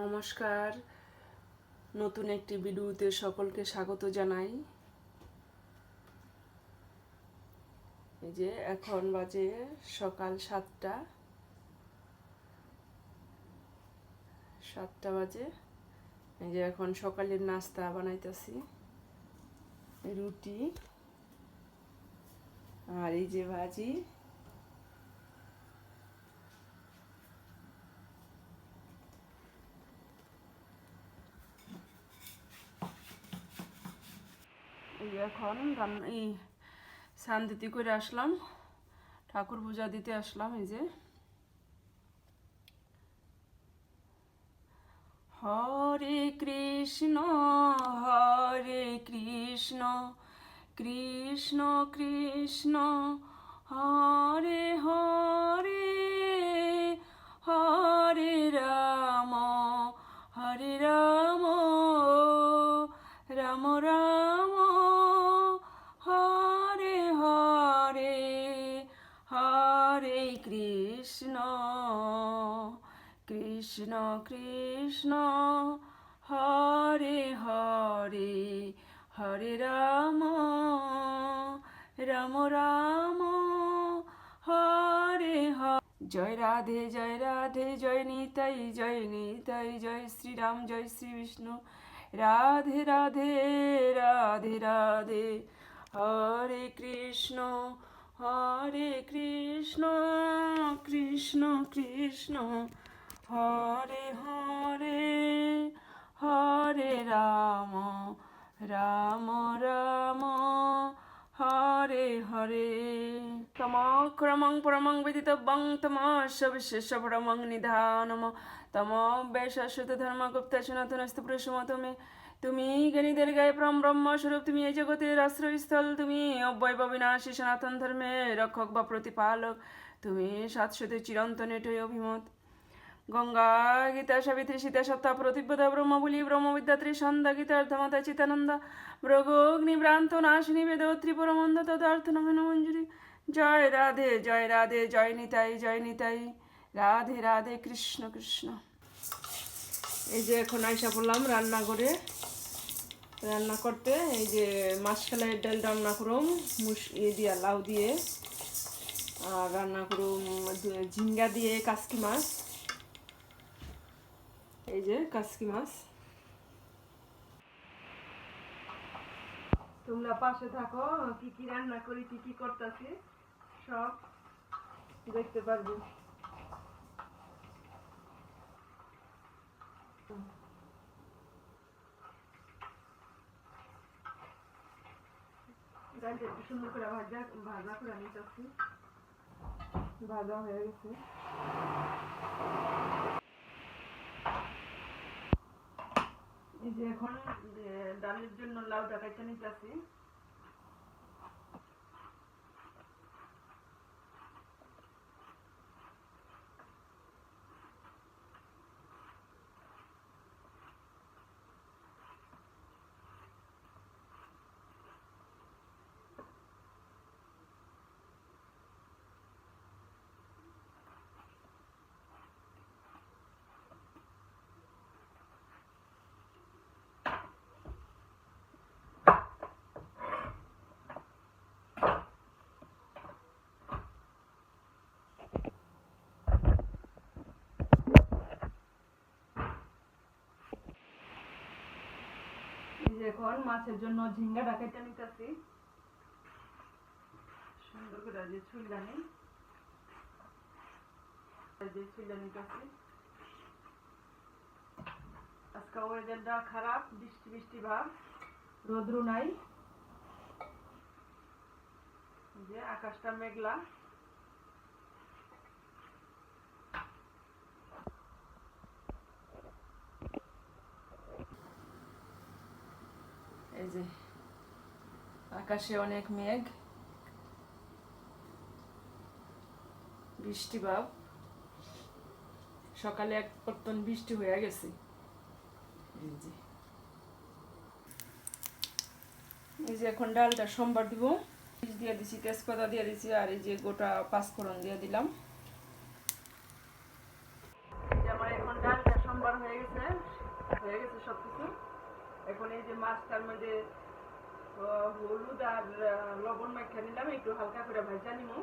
নমস্কার। নতুন একটি ভিডিওতে সকলকে স্বাগত জানাই। এই যে এখন বাজে সকাল সাতটা। সাতটা বাজে। এই যে এখন সকালের নাস্তা বানাইতেছি, রুটি আর এই যে ভাজি। এখন রান্না এই স্নান দিতে করে আসলাম। ঠাকুর পূজা দিতে আসলাম, এই যে। হরে কৃষ্ণ হরে কৃষ্ণ কৃষ্ণ কৃষ্ণ হরে হরে হরে। কৃষ্ণ কৃষ্ণ, হরে হরে হরে রাম রাম রাম, হরে হরে জয় রাধে জয় রাধে, জয় নিতাই জয় নিতাই, জয় শ্রীরাম, জয় শ্রী বিষ্ণু। রাধে রাধে রাধে রাধে, হরে কৃষ্ণ হরে কৃষ্ণ কৃষ্ণ কৃষ্ণ। হরে হরে হরে রাম রাম রাম, হরে হরে। তম ক্রমং পরমং বিদিতব্যং, তম সবিশেষ পরমং নিধানম। তম বেশাশ্বত ধর্মগুপ্ত সনাতনস্ত পুরুষমতমে তুমি জ্ঞানীদের গায়ে পরম ব্রহ্ম স্বরূপ তুমি এই জগতের আশ্রয়স্থল। তুমি অব্যয় বিনাশী সনাতন ধর্মের রক্ষক বা প্রতিপালক। তুমি সাতশতে চিরন্তন এটই অভিমত। গঙ্গা গীতা সাবিত্রী সীতা সত্তা প্রতিপদা ব্রহ্মবলী গীতা অর্ধমাতা চিতানন্দা ভ্রগগ্নি ভ্রান্ত নাশিনী বেদত্রী পরমন্ধ তদার্থ নমেন মঞ্জুরি। জয় রাধে জয় রাধে, জয় নিতাই জয় নিতাই। রাধে রাধে কৃষ্ণ কৃষ্ণ। এই যে এখন আইসা পড়লাম রান্না করে রান্না করতে এই যে মাছখালাইয়ের ডাল রান্না করুম, মুস ইয়ে দিয়া, লাউ দিয়ে। আর রান্না করুম ঝিঙ্গা দিয়ে কাসকি মাছ। এই যে কাসকি মাছ তোমরা পাশে থাকো, কি কি রান্না করি, কি কি করতেছি, সব দেখতে পারবে। সুন্দর করে ভাজা ভাজা করে নিতেছি। ভাজা হয়ে গেছে। যে এখন ডালের জন্য লাউ কাটতে নিতেছি। এখন মাছের জন্য ঝিঙ্গা কেটে নিতেছি। সুন্দর করে যে ছুলদানি যে ছুলদানি নিতেছি। আজকে ওয়েদারটা খারাপ, বৃষ্টি বৃষ্টি ভাব রোদ্রু নাই। যে আকাশটা মেঘলা। এই যে আকাশে অনেক মেঘ বৃষ্টি ভাব সকালে এক পর্তন বৃষ্টি হয়ে গেছে এই যে এখন ডালটা সোমবার দিব দিয়ে দিছি তেজপাতা দিয়ে দিছি আর এই যে গোটা পাঁচফোড়ন দিয়ে দিলাম এই যে আমার এখন ডালটা সোমবার হয়ে গেছে এখন এই যে মাছটার মধ্যে আহ, হলুদ আর আহ, লবণ মাখা নিলাম একটু হালকা করে ভাজা নিমু।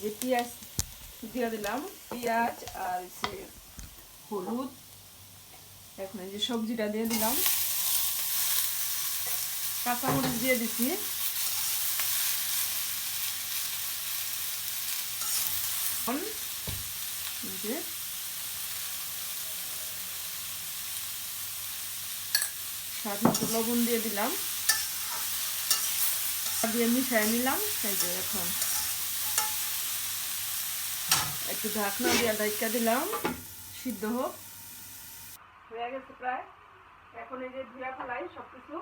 যে পেঁয়াজ দিয়ে দিলাম পেঁয়াজ আর সে হলুদ। এখন এই যে সবজিটা দিয়ে দিলাম, কাঁচামরিচ দিয়ে যে স্বাদ লবণ দিয়ে দিলাম। দিয়ে মিশাই নিলাম, এই যে এখন একটু ঢাকনা দিয়ে ঢাকা দিলাম, সিদ্ধ হোক। হয়ে গেছে প্রায়। এখন এই যে ধুয়া ফেলাই সব কিছু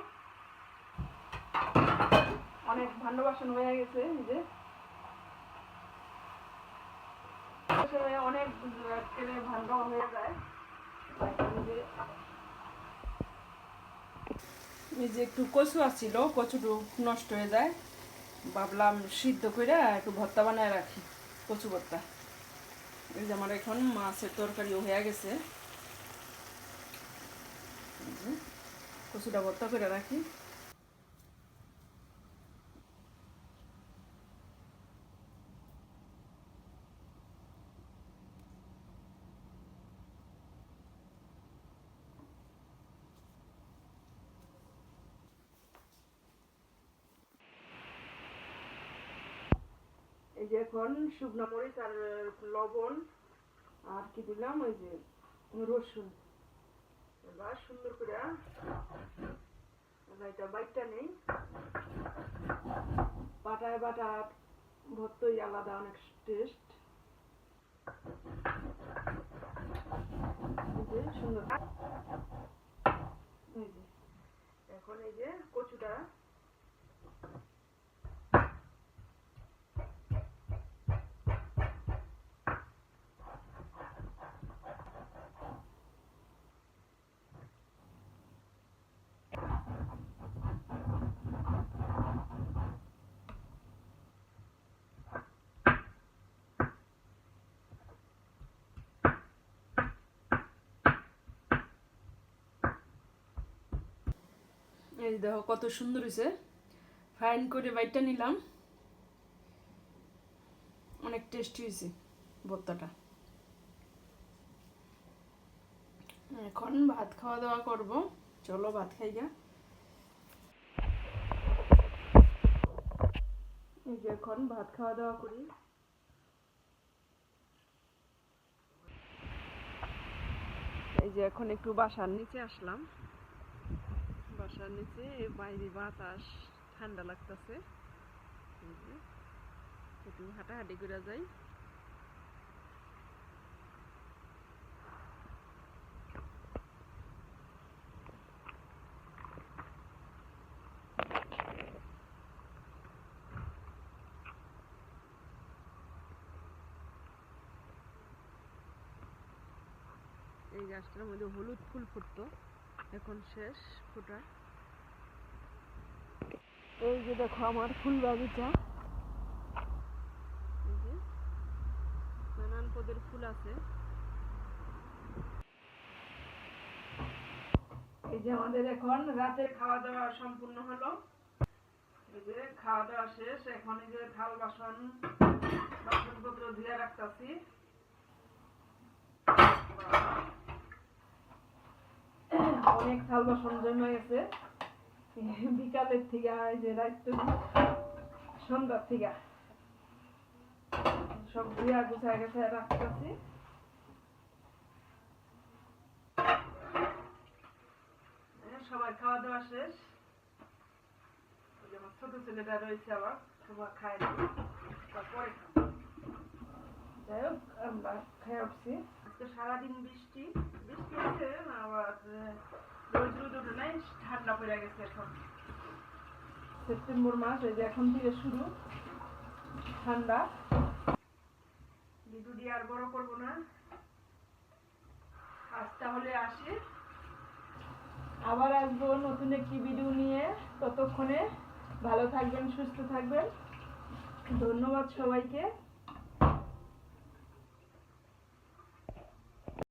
অনেক ভান্ড বাসন হয়ে গেছে অনেক ভান্ড হয়ে যায়। এই যে একটু কচু আসছিল কচুটু নষ্ট হয়ে যায়। ভাবলাম সিদ্ধ করে একটু ভর্তা বানায় রাখি, কচু ভর্তা। এই যে আমার এখন মাছের তরকারিও হয়ে গেছে। কচুটা ভর্তা করে রাখি। এই যে এখন শুকনো মরিচ আর লবণ আর কি দিলাম, ওই যে রসুন। এবার সুন্দর করে বাইটটা নেই বাটায় বাটা ভর্তই আলাদা অনেক টেস্ট সুন্দর এখন এই যে কচুটা এই দেখো, কত সুন্দর হয়েছে ফাইন করে বাইটটা নিলাম। অনেক টেস্টি হয়েছে ভর্তাটা। এখন ভাত খাওয়া দাওয়া করব। চলো ভাত খাই গা এই যে এখন ভাত খাওয়া দাওয়া করি। এই যে এখন একটু বাসার নিচে আসলাম। বাসার নিচে বাইরে বাতাস ঠান্ডা লাগতেছে। একটু হাঁটাহাঁটি করে যাই। এই গাছটার মধ্যে হলুদ ফুল ফুটতো। এখন শেষ ফোটা এই যে দেখো আমার ফুল বাগিচা। নানান পদের ফুল আছে। এই যে আমাদের এখন রাতের খাওয়া দাওয়া সম্পূর্ণ হলো। এই যে খাওয়া দাওয়া শেষ, এখন এই যে থাল বাসন, বাসনপত্র ধুয়ে রাখতেছি। অনেক থাল বাসন জমে গেছে। বিকালের থেকে যে রাত সন্ধ্যার থেকে। সব ধুয়া গুছায় গেছে রাখতেছি সবাই খাওয়া দাওয়া শেষ। আমার ছোট ছেলেটা রয়েছে আবার সবাই খায় যাই হোক, আমরা খেয়ে উঠছি আজকে সারাদিন বৃষ্টি। বৃষ্টি আছে রোজ নাই ঠান্ডা পড়ে গেছে এখন। সেপ্টেম্বর মাস এই যে এখন থেকে শুরু। ঠান্ডা। ভিডিওটি আর বড় করব না। আজ তাহলে আসি। আবার আসব নতুন একটি ভিডিও নিয়ে। ততক্ষণে ভালো থাকবেন সুস্থ থাকবেন। ধন্যবাদ সবাইকে।